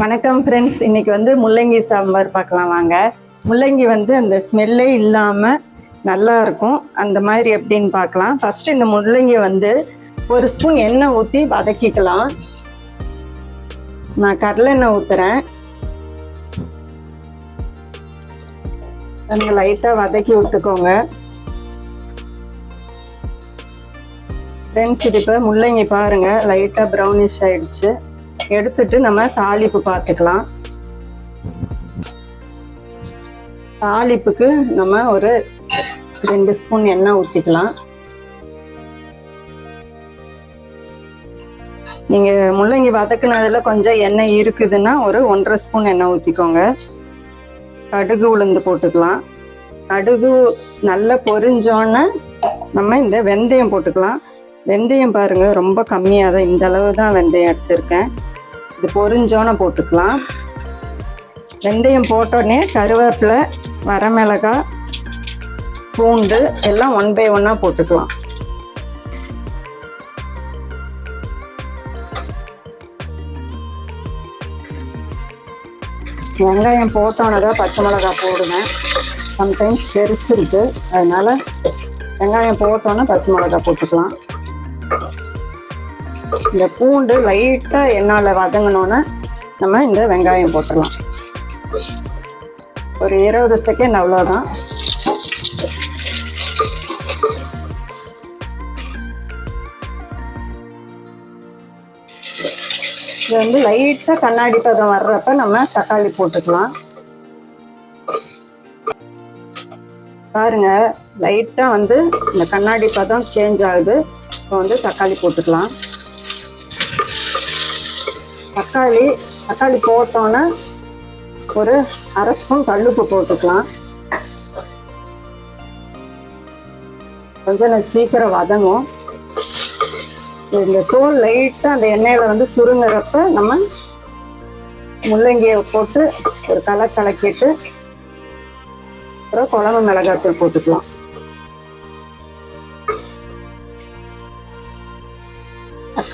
வணக்கம் ஃப்ரெண்ட்ஸ் இன்னைக்கு வந்து முள்ளங்கி சாம்பார் பார்க்கலாம் வாங்க. முள்ளங்கி வந்து அந்த ஸ்மெல்லே இல்லாமல் நல்லா இருக்கும். அந்த மாதிரி எப்படின்னு பார்க்கலாம். ஃபர்ஸ்ட் இந்த முள்ளங்கி வந்து ஒரு ஸ்பூன் எண்ணெய் ஊற்றி வதக்கிக்கலாம். நான் கடலெண்ணெய் ஊற்றுறேன் கொஞ்சம் லைட்டாக வதக்கி விட்டுக்கோங்க. ஃப்ரெண்ட்ஸ் இது இப்போ முள்ளங்கி பாருங்கள் லைட்டாக ப்ரௌனிஷ் ஆயிடுச்சு. எடுத்துட்டு நம்ம தாளிப்பு பார்த்துக்கலாம். தாளிப்புக்கு நம்ம ஒரு ரெண்டு ஸ்பூன் எண்ணெய் ஊற்றிக்கலாம் நீங்க முள்ளங்கி வதக்குனதுல கொஞ்சம் எண்ணெய் இருக்குதுன்னா ஒரு ஒன்றரை ஸ்பூன் எண்ணெய் ஊற்றிக்கோங்க கடுகு உளுந்து போட்டுக்கலாம். கடுகு நல்லா பொரிஞ்சோன்னே நம்ம இந்த வெந்தயம் போட்டுக்கலாம். வெந்தயம் பாருங்க ரொம்ப கம்மியாக தான் இந்த அளவு தான் வெந்தயம் எடுத்திருக்கேன். இது பொரிஞ்சோன்னே போட்டுக்கலாம். வெந்தயம் போட்டோடனே கருவேப்பிலை வரமிளகாய் பூண்டு எல்லாம் ஒன் பை ஒன்னாக போட்டுக்கலாம். வெங்காயம் போட்டோன்னே பச்சை மிளகாய் போடுவேன். சம்டைம்ஸ் பெருசு இருக்குது அதனால வெங்காயம் போட்டோன்னே பச்சை மிளகாய் போட்டுக்கலாம். இந்த பூண்டு லைட்டாக எண்ணெயில் வதங்கினோன்னே நம்ம இந்த வெங்காயம் போட்டுடலாம். ஒரு இருபது செகண்ட் அவ்வளோதான் இது வந்து லைட்டாக கண்ணாடி பதம் வர்றப்ப நம்ம தக்காளி போட்டுக்கலாம். பாருங்க லைட்டாக வந்து இந்த கண்ணாடி பதம் சேஞ்ச் ஆகுது. இப்போ வந்து தக்காளி போட்டுக்கலாம். தக்காளி தக்காளி போட்டோன்னே ஒரு அரை ஸ்பூன் கல்லுப்பு போட்டுக்கலாம். கொஞ்சம் சீக்கிரம் வதங்கும். இந்த தோல் லைட்டாக அந்த எண்ணெயில் வந்து சுருங்குறப்ப நம்ம முள்ளங்கியை போட்டு ஒரு கலை கலக்கிட்டு அப்புறம் குழம்பு மிளகாத்தூள் போட்டுக்கலாம்.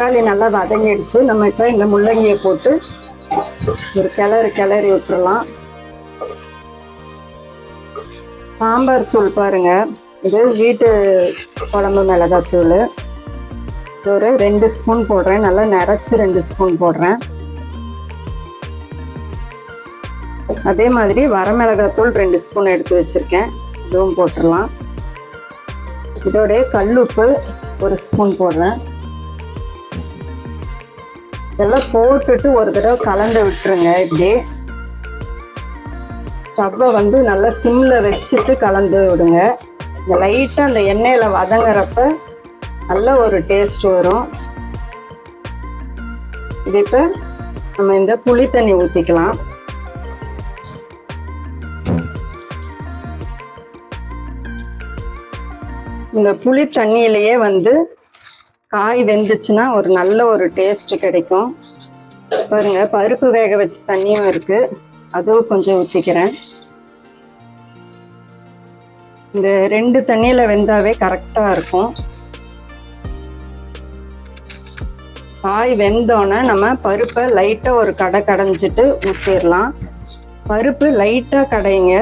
தக்காளி நல்லா வதங்கிடுச்சு. நம்ம இப்போ இந்த முள்ளங்கியை போட்டு ஒரு கிளறு கிளறி விட்டுறலாம். சாம்பார் தூள் பாருங்க. இது வீட்டு குழம்பு மிளகாத்தூள் ஒரு ரெண்டு ஸ்பூன் போடுறேன். நல்லா நிறச்சி ரெண்டு ஸ்பூன் போடுறேன். அதே மாதிரி வரமிளகாத்தூள் ரெண்டு ஸ்பூன் எடுத்து வச்சுருக்கேன். இதுவும் போட்டுடலாம் இதோடைய கல்லுப்பு ஒரு ஸ்பூன் போடுறேன். இதெல்லாம் போட்டுட்டு ஒரு தடவை கலந்து விட்டுருங்க இப்படி. ஸ்டவ்வை வந்து நல்லா சிம்மில் வச்சுட்டு கலந்து விடுங்க. இந்த லைட்டாக அந்த எண்ணெயில் வதங்குறப்ப நல்ல ஒரு டேஸ்ட் வரும். இது இப்போ நம்ம இந்த புளி தண்ணி ஊற்றிக்கலாம் இந்த புளி தண்ணியிலேயே வந்து காய் வெந்துச்சுன்னா ஒரு நல்ல ஒரு டேஸ்ட் கிடைக்கும். பாருங்க பருப்பு வேக வச்ச தண்ணியும் இருக்கு. அதுவும் கொஞ்சம் ஊற்றிக்கிறேன் இந்த ரெண்டு தண்ணியில் வெந்தாவே கரெக்டாக இருக்கும். காய் வெந்தோடனே நம்ம பருப்பை லைட்டாக ஒரு கடை கடைஞ்சிட்டு ஊற்றிடலாம் பருப்பு லைட்டாக கடைங்க.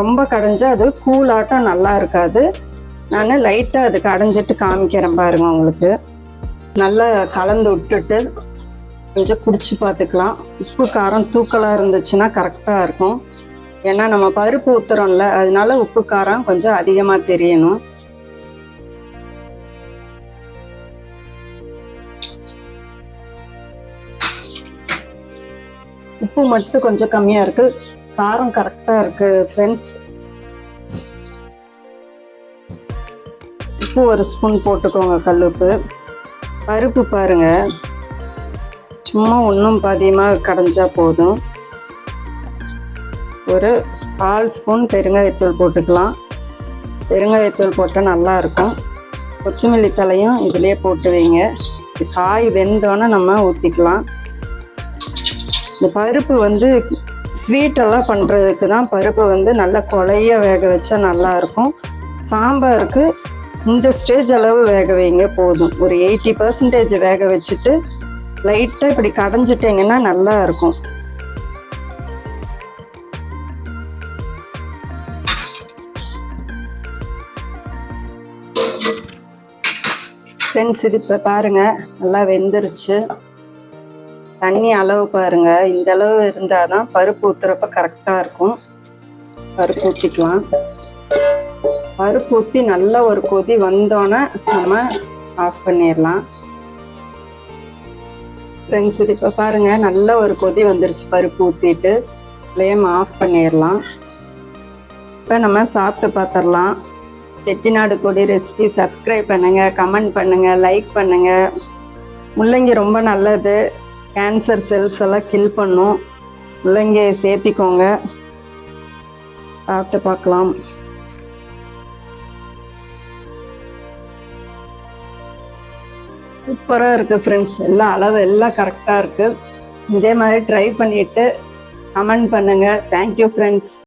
ரொம்ப கடைஞ்சா அது கூலாட்டம் நல்லா இருக்காது. நான் லைட்டாக அது கடைஞ்சிட்டு காமிக்கிறேன் பாருங்க உங்களுக்கு. நல்லா கலந்து விட்டுட்டு கொஞ்சம் குடிச்சு பார்த்துக்கலாம். உப்பு காரம் தூக்கலாக இருந்துச்சுன்னா கரெக்டாக இருக்கும். ஏன்னா நம்ம பருப்பு ஊற்றுறோம்ல அதனால உப்பு காரம் கொஞ்சம் அதிகமாக தெரியணும். உப்பு மட்டும் கொஞ்சம் கம்மியாக இருக்கு. காரம் கரெக்டாக இருக்கு ஃப்ரெண்ட்ஸ் உப்பு ஒரு ஸ்பூன் போட்டுக்கோங்க கல்லுப்பு. பருப்பு பாருங்க. சும்மா ஒன்றும் பாதியமாக கடைஞ்சா போதும். ஒரு கால் ஸ்பூன் பெருங்காயத்தூள் போட்டுக்கலாம். பெருங்காயத்தூள் போட்டால் நல்லாயிருக்கும் கொத்தமல்லி தலையும் இதிலே போட்டு வைங்க. காய் வெந்தோன்னே நம்ம ஊற்றிக்கலாம் இந்த பருப்பு வந்து ஸ்வீட்டெல்லாம் பண்ணுறதுக்கு தான் பருப்பு வந்து நல்லா கொலைய வேக வச்சா நல்லா இருக்கும். சாம்பாருக்கு இந்த ஸ்டேஜ் அளவு வேக வைங்க போதும். ஒரு எயிட்டி பர்சன்டேஜ் வேக வச்சுட்டு லைட்டாக இப்படி கடைஞ்சிட்டிங்கன்னா நல்லா இருக்கும். ஃப்ரெண்ட்ஸ் இது இப்போ பாருங்க நல்லா வெந்துருச்சு. தண்ணி அளவு பாருங்கள் இந்த அளவு இருந்தால் தான் பருப்பு ஊற்றுறப்ப கரெக்டாக இருக்கும். பருப்பு ஊற்றிக்கலாம் பருப்பு ஊற்றி நல்ல ஒரு கொதி வந்தோன்னே நம்ம ஆஃப் பண்ணிடலாம் ஃப்ரெண்ட்ஸ் இது இப்போ பாருங்கள் நல்ல ஒரு கொதி வந்துருச்சு பருப்பு ஊற்றிட்டு ஃப்ளேம் ஆஃப் பண்ணிடலாம் இப்போ நம்ம சாப்பிட்டு பார்த்துடலாம் செட்டிநாடு கொடி ரெசிபி சப்ஸ்கிரைப் பண்ணுங்கள் கமெண்ட் பண்ணுங்கள் லைக் பண்ணுங்கள் முள்ளங்கி ரொம்ப நல்லது. கேன்சர் செல்ஸ் எல்லாம் கில் பண்ணும். முள்ளங்கியை சேர்த்திக்கோங்க. சாப்பிட்டு பார்க்கலாம் சூப்பராக இருக்குது ஃப்ரெண்ட்ஸ் எல்லாம் அளவு எல்லாம் கரெக்டாக இருக்குது இதே மாதிரி ட்ரை பண்ணிவிட்டு கமெண்ட் பண்ணுங்கள் தேங்க்யூ ஃப்ரெண்ட்ஸ்